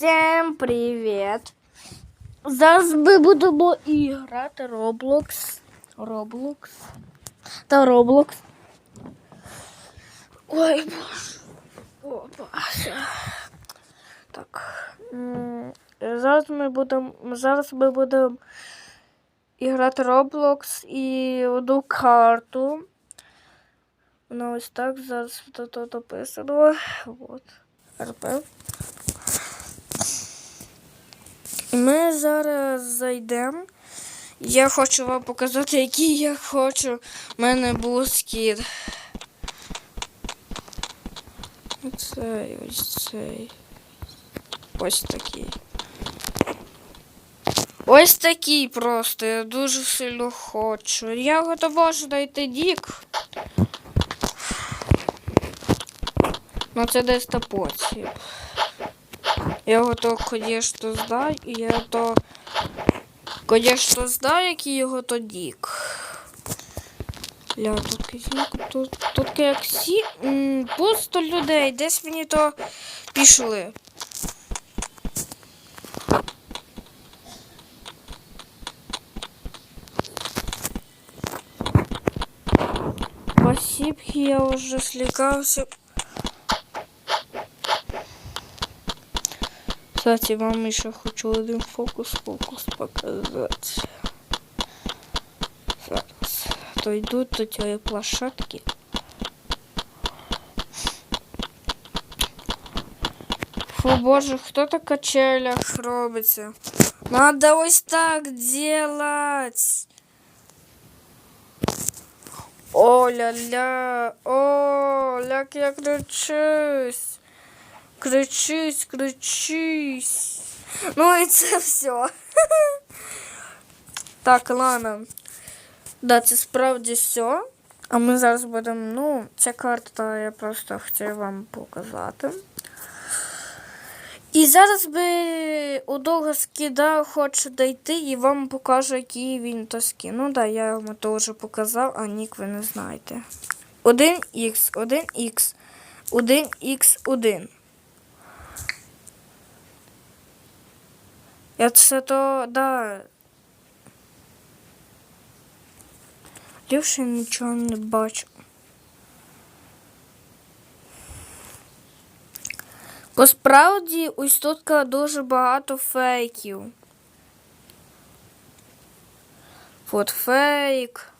Всім привіт! Зараз ми будемо і грати Roblox. Roblox. Та Roblox. Ой, боже. О, боже. Так. Зараз ми будемо. Зараз ми будемо і грати Roblox і одну карту. Вона ось так зараз тут описано. Вот. РП. Ми зараз зайдемо. Я хочу вам показати, який я хочу. У мене був скіт. Оцей, ось цей. Ось такий. Ось такий просто. Я дуже сильно хочу. Я готова знайти дік. Ну це десь та потім. Я його то, звісно, знаю, я то, звісно, знаю, який його то дік. Ля, тут тут, тут як всі, м, пусто людей, десь мені то пішли. Спасибо, я уже слегался. Кстати, вам еще хочу один фокус-фокус показать. Зараз. То йдуть до цієї площадки. Фу, боже, хто так качелях робиться? Надо ось так делать. О-ля-ля, о, як я кричусь. Кричись, кричись. Ну і це все. Так, ладно. Да, це справді все. А ми зараз будемо, ну, ця карта я просто хотів вам показати. І зараз би у довго скида хочу дойти і вам покажу, який він то скін. Ну да, я вам то вже показав, а нік ви не знаєте. 1х, 1х, 1х1. Я це то, да. Лівше нічого не бачу. По справді ось тут дуже багато фейків. От фейк.